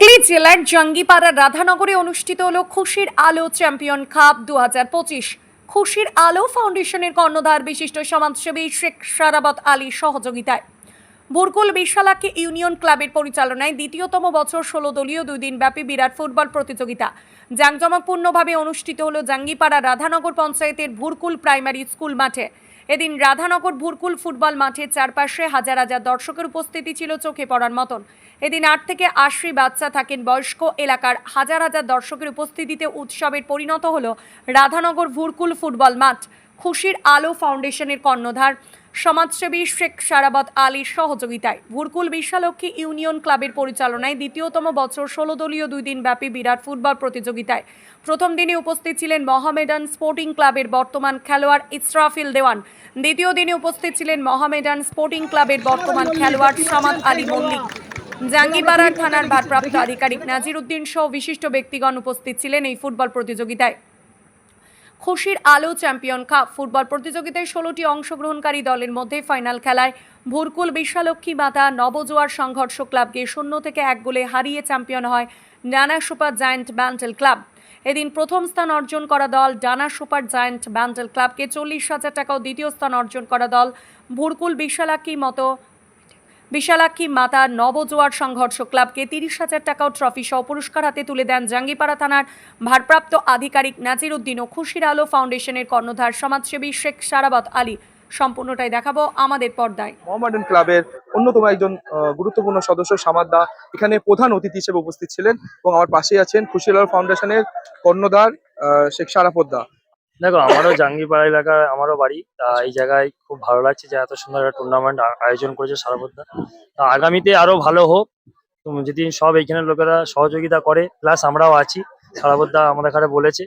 হুগলি জেলার জঙ্গিপাড়া রাধানগরে অনুষ্ঠিত হল খুশির আলো চ্যাম্পিয়ন কাপ দু হাজার পঁচিশ। খুশির আলো ফাউন্ডেশনের কর্ণধার বিশিষ্ট সমাজসেবী শেখ সারাবত আলী সহযোগিতায়। বুরকুল বিশালাকে ইউনিয়ন ক্লাবের পরিচালনায় দ্বিতীয়তম বছর ষোলো দলীয় দুই দিনব্যাপী বিরাট ফুটবল প্রতিযোগিতা। জাঁকজমকপূর্ণভাবে অনুষ্ঠিত হল জাঙ্গিপাড়া রাধানগর পঞ্চায়েতের ভুরকুল প্রাইমারি স্কুল মাঠে। এদিন রাধানগর ভুরকুল ফুটবল মাঠের চারপাশে হাজার হাজার দর্শকের উপস্থিতি ছিল চোখে পড়ার মতন। এদিন আট থেকে আশি বাচ্চা থাকেন বয়স্ক এলাকার হাজার হাজার দর্শকের উপস্থিতিতে উৎসবের পরিণত হল রাধানগর ভুরকুল ফুটবল মাঠ। খুশির আলো ফাউন্ডেশনের কর্ণধার। সমাজসেবী শেখ সারাবত আলীর সহযোগিতায় ভুরকুল বিশালক্ষী ইউনিয়ন ক্লাবের পরিচালনায় দ্বিতীয়তম বছর ষোলো দলীয় দুই দিন ব্যাপী বিরাট ফুটবল প্রতিযোগিতায় প্রথম দিনে উপস্থিত ছিলেন মহামেডান স্পোর্টিং ক্লাবের বর্তমান খেলোয়াড় ইসরাফিল দেওয়ান। দ্বিতীয় দিনে উপস্থিত ছিলেন মহামেডান স্পোর্টিং ক্লাবের বর্তমান খেলোয়াড় সামাদ আলী মল্লিক। জাঙ্গিপাড়ার থানার ভারপ্রাপ্ত আধিকারিক নাজির উদ্দিন সহ বিশিষ্ট ব্যক্তিগণ উপস্থিত ছিলেন এই ফুটবল প্রতিযোগিতায়। খুশির আলো চ্যাম্পিয়ন কাপ। ফুটবল প্রতিযোগিতায় ষোলোটি অংশগ্রহণকারী দলের মধ্যে ফাইনাল খেলায় ভুরকুল বিশ্বলক্ষ্মী মাতা, নবজোয়ার সংঘর্ষ ক্লাবকে শূন্য থেকে এক গোলে হারিয়ে চ্যাম্পিয়ন হয় ডানা সুপার জায়ান্ট ব্যান্টেল ক্লাব। এদিন প্রথম স্থান অর্জন করা দল ডানা সুপার জায়ান্ট ব্যান্টেল ক্লাবকে চল্লিশ হাজার টাকা দ্বিতীয় স্থান অর্জন করা দল ভুরকুল, বিশালাক্ষী মতো বিশালাক্ষী মাতা নবজোয়ার সংঘর্ষ ক্লাবকে তিরিশ হাজার টাকা ও ট্রফি সহ পুরস্কার হাতে তুলে দেন জাঙ্গিপাড়া থানার ভারপ্রাপ্ত আধিকারিক নাজির উদ্দিন ও খুশির আলো ফাউন্ডেশনের কর্ণধার সমাজসেবী শেখ সারাবত আলী। সম্পূর্ণটাই দেখাবো আমাদের পর্দায়। মোহামেডান ক্লাবের অন্যতম একজন গুরুত্বপূর্ণ সদস্য সামাদ্দা এখানে প্রধান অতিথি হিসেবে উপস্থিত ছিলেন এবং আমার পাশেই আছেন খুশিলাল ফাউন্ডেশনের কর্ণধার শেখ সারাফদ্দা দেখো, আমারও জাঙ্গিপাড়া এলাকায় আমারও বাড়ি। তা এই জায়গায় খুব ভালো লাগছে যে এত সুন্দর একটা টুর্নামেন্ট আয়োজন করেছে সারাপদ্দা তা আগামীতে আরও ভালো হোক। যদি সব এইখানের লোকেরা সহযোগিতা করে প্লাস আমরাও আছি। সারাপদ্দা আমাদের এখানে বলেছে।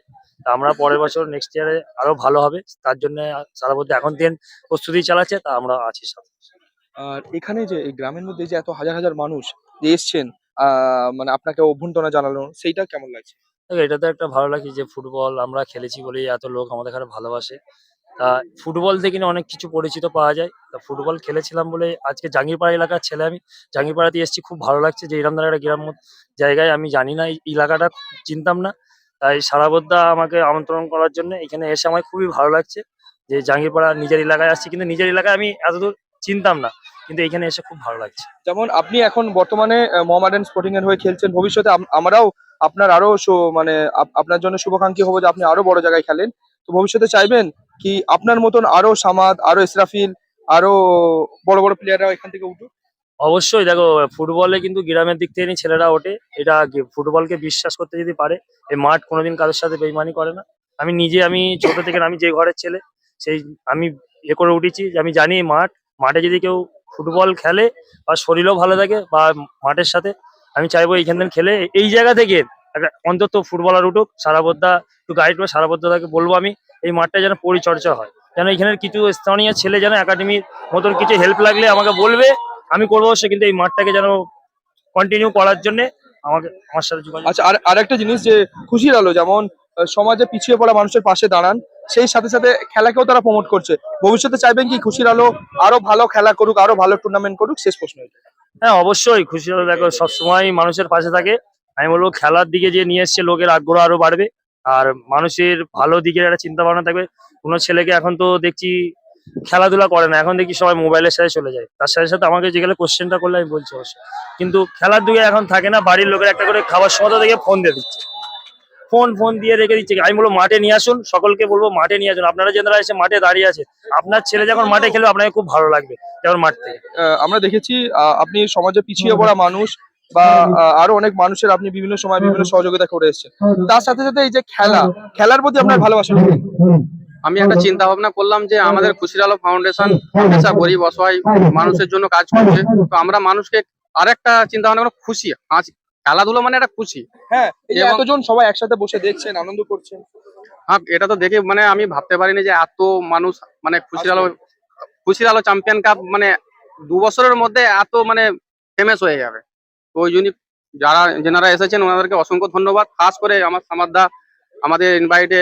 আমরা পরের বছর নেক্সট ইয়ারে আরও ভালো হবে। তার জন্য সারাপদ্দা এখন থেকে প্রস্তুতি চালাচ্ছে, তা আমরা আছি সাথে আর এখানে যে এই গ্রামের মধ্যে যে এত হাজার হাজার মানুষ যে এসছেন মানে আপনাকে অভ্যন্তনা জানালো, সেইটা কেমন লাগছে? এটা তো একটা ভালো লাগে যে ফুটবল আমরা খেলেছি বলেই এত লোক আমাদের এখানে ভালোবাসে। তা ফুটবল থেকে অনেক কিছু পরিচিত পাওয়া যায়। তা ফুটবল খেলেছিলাম বলে আজকে জাঙ্গিপাড়া এলাকার ছেলে আমি জাঙ্গিপাড়াতে এসেছি, খুব ভালো লাগছে যে এরকম একটা গ্রাম জায়গায় আমি জানি না এই এলাকাটা, চিনতাম না। তাই সারাবদ্দা আমাকে আমন্ত্রণ করার জন্য এখানে এসে আমার খুবই ভালো লাগছে যে জাঙ্গিরপাড়া নিজের এলাকায় আসছি কিন্তু নিজের এলাকায় আমি এতদূর চিনতাম না, কিন্তু এখানে এসে খুব ভালো লাগছে। যেমন আপনি এখন বর্তমানে মোহামেডান স্পোর্টিং এর হয়ে খেলছেন, ভবিষ্যতে আমরাও আপনার আরও মানে আপ- আপনার জন্য শুভাকাঙ্ক্ষী হব যে আপনি আরও বড় জায়গায় খেলেন। তো ভবিষ্যতে চাইবেন কি আপনার মতন আরও সামাদ, আরও ইসরাফিল, আরও বড় বড় প্লেয়াররা এখান থেকে উঠুক? অবশ্যই, দেখো, ফুটবলে কিন্তু গ্রামের দিক থেকে ছেলেরা ওঠে। এটা ফুটবলকে বিশ্বাস করতে যদি পারে, এই মাঠ কোনোদিন কারোর সাথে বেইমানি করে না। আমি নিজে, আমি ছোট থেকে, আমি যে ঘরের ছেলে, সেই, আমি এ করে উঠেছি যে আমি জানি মাঠ, মাঠে যদি কেউ ফুটবল খেলে বা শরীরও ভালো থাকে বা মাঠের সাথে আমি চাইব এইখান থেকে খেলে এই জায়গা থেকে অন্তত ফুটবলার উঠুক সারাবদ্ধা একটু গাইড করে সারাবদ্ধতাকে বলব আমি, এই মাঠটা যেন পরিচর্যা হয়। যেন এখানের কিছু স্থানীয় ছেলে যেন একাডেমির মতন কিছু হেল্প লাগলে আমাকে বলবে, আমি করব সে কিন্তু এই মাঠটাকে যেন কন্টিনিউ করার জন্য আমাকে, আমার সাথে আচ্ছা আর, আরেকটা জিনিস যে খুশির আলো, যেমন সমাজে পিছিয়ে পড়া মানুষের পাশে দাঁড়ান, সেই সাথে সাথে খেলাকেও তারা প্রমোট করছে। ভবিষ্যতে চাইবেন কি খুশির আলো আরও ভালো খেলা করুক, আরও ভালো টুর্নামেন্ট করুক? শেষ প্রশ্ন। হ্যাঁ অবশ্যই খুশি হলে দেখো সবসময় মানুষের পাশে থাকে। আমি বলব, খেলার দিকে যে নিয়ে এসছে, লোকের আগ্রহ আরও বাড়বে। আর মানুষের ভালো দিকের একটা চিন্তা ভাবনা থাকবে। কোনো ছেলেকে এখন তো দেখছি খেলাধুলা করে না, এখন দেখি সবাই মোবাইলের সাথে চলে যায়। তার সাথে সাথে আমাকে যেগুলো কোশ্চেনটা করলে আমি বলছি অবশ্যই। কিন্তু খেলার দিকে এখন থাকে না, বাড়ির লোকের একটা করে খাবার সময় দেখে ফোন দিয়ে দিচ্ছে। ফোন ফোন দিয়ে রেখে দিচ্ছে। আমি বলব মাঠে নিয়ে আসুন সকলকে বলব মাঠে নিয়ে আসুন। আপনারা যারা এসে মাঠে দাঁড়িয়ে আছে আপনার ছেলে যখন মাঠে খেলবে আপনাকে খুব ভালো লাগবে যেমন মাঠ থেকে। আহ, আমরা দেখেছি আহ, আপনি সমাজে পিছিয়ে পড়া মানুষ বা আরও অনেক মানুষের আপনি বিভিন্ন সময় বিভিন্ন সহযোগিতা করে এসেছেন। তার সাথে সাথে এই যে খেলা খেলার প্রতি আপনার ভালোবাসা আমি একটা চিন্তা ভাবনা করলাম যে আমাদের খুশির আলো ফাউন্ডেশন হামেশা গরিব অসহায় মানুষের জন্য কাজ করছে। তো আমরা মানুষকে আরেকটা চিন্তা ভাবনা করো খুশি আজ খেলাধুলো মানে একটা খুশি। হ্যাঁ এই যে এতজন সবাই একসাথে বসে দেখছেন আনন্দ করছেন। হ্যাঁ এটা তো দেখে মানে আমি ভাবতে পারিনি যে এত মানুষ মানে খুশির আলো খুশির আলো চ্যাম্পিয়ন কাপ মানে দু বছরের মধ্যে এত মানে ফেমাস হয়ে যাবে। তো ওই জন্য যারা যেনারা এসেছেন ওনাদেরকে অসংখ্য ধন্যবাদ। খাস করে আমার সামাদা আমাদের ইনভাইটে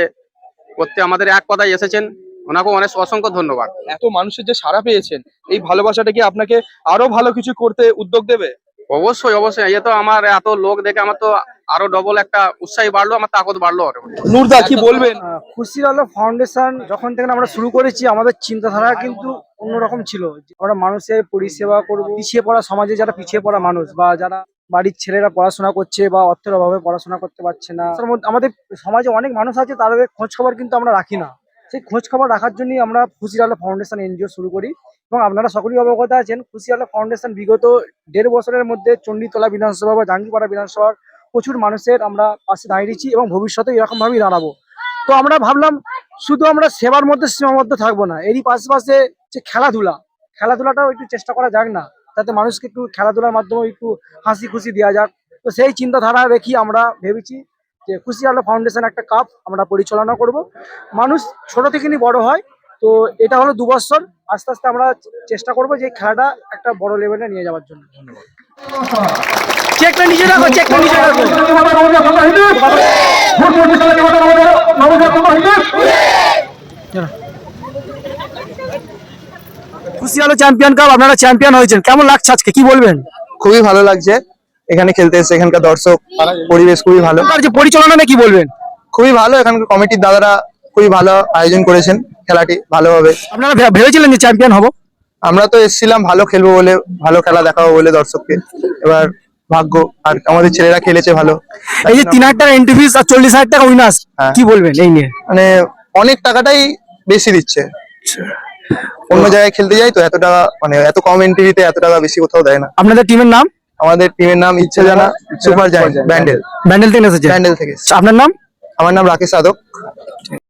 করতে আমাদের এক কথায় এসেছেন। ওনাকে অনেক অসংখ্য ধন্যবাদ। এত মানুষের যে সাড়া পেয়েছেন এই ভালোবাসাটা কি আপনাকে আরও ভালো কিছু করতে উদ্যোগ দেবে? অবশ্যই অবশ্যই। এ তো আমার এত লোক দেখে আমার তো আরও ডবল একটা উৎসাহী বাড়লো আমার তাকত বাড়লো নূরদা কি বলবেন? খুশির আলো ফাউন্ডেশন যখন থেকে আমরা শুরু করেছি আমাদের চিন্তাধারা কিন্তু অন্যরকম ছিল। আমরা মানুষের পরিষেবা করব পিছিয়ে পড়া সমাজে যারা পিছিয়ে পড়া মানুষ বা যারা বাড়ির ছেলেরা পড়াশোনা করছে বা অর্থের অভাবে পড়াশোনা করতে পারছে না আমাদের সমাজে অনেক মানুষ আছে তাদের খোঁজ খবর কিন্তু আমরা রাখি না। সেই খোঁজ খবর রাখার জন্যই আমরা খুশির আলো ফাউন্ডেশন এনজিও শুরু করি। এবং আপনারা সকলেই অবগত আছেন খুশি আলো ফাউন্ডেশন বিগত দেড় বছরের মধ্যে চণ্ডীতলা বিধানসভা বা জাঙ্গিপাড়া বিধানসভার প্রচুর মানুষের আমরা পাশে দাঁড়িয়েছি এবং ভবিষ্যতে এরকম ভাবেই দাঁড়াবো। তো আমরা ভাবলাম, শুধু আমরা সেবার মধ্যে সীমাবদ্ধ থাকব না, এরই পাশাপাশি যে খেলাধুলা, খেলাধুলাটাও একটু চেষ্টা করা যাক না, যাতে মানুষকে একটু খেলাধুলার মাধ্যমে একটু হাসি খুশি দেওয়া যাক। তো সেই চিন্তাধারা রেখে আমরা ভেবেছি যে খুশি ফাউন্ডেশন একটা কাপ আমরা পরিচালনা করব। মানুষ ছোট থেকে বড় হয় তো এটা হলো দু বছর। আস্তে আস্তে আমরা চেষ্টা করব যে খেলাটা একটা বড় লেভেলে নিয়ে যাওয়ার জন্য। চেকটা নিচে রাখো চেকটা নিচে রাখো। খুশি আলো চ্যাম্পিয়ন কাপ আপনারা চ্যাম্পিয়ন হয়েছেন। কেমন লাগছে আজকে? কি বলবেন? খুবই ভালো লাগছে। এখানে খেলতে এসে এখানকার দর্শক পরিবেশ খুবই ভালো। পরিচালনা কি বলবেন? খুবই ভালো এখানকার কমিটির দাদারা খুবই ভালো আয়োজন করেছেন খেলাটি ভালোভাবে। আপনারা ভেবেছিলেন যে চ্যাম্পিয়ন হব? আমরা তো এসেছিলাম ভালো খেলব বলে ভালো খেলা দেখাবো বলে দর্শককে। এবার ভাগ্য আর আমাদের ছেলেরা খেলেছে ভালো। এই যে তিন হাজার টাকা এন্ট্রি ফিস আর চল্লিশ হাজার টাকা উইনার্স হ্যাঁ। কি বলবেন এই নিয়ে? মানে অনেক টাকাটাই বেশি দিচ্ছে। অন্য জায়গায় খেলতে যাই তো এত টাকা মানে এত কম এন্ট্রিতে এত টাকা বেশি কোথাও দেয় না। আপনাদের টিমের নাম? আমাদের টিমের নাম ইচ্ছে জানা সুপার জায়ান্ট ব্যান্ডেল। ব্যান্ডেল থেকে এসেছে ব্যান্ডেল থেকে। আপনার নাম? আমার নাম রাকেশ আদক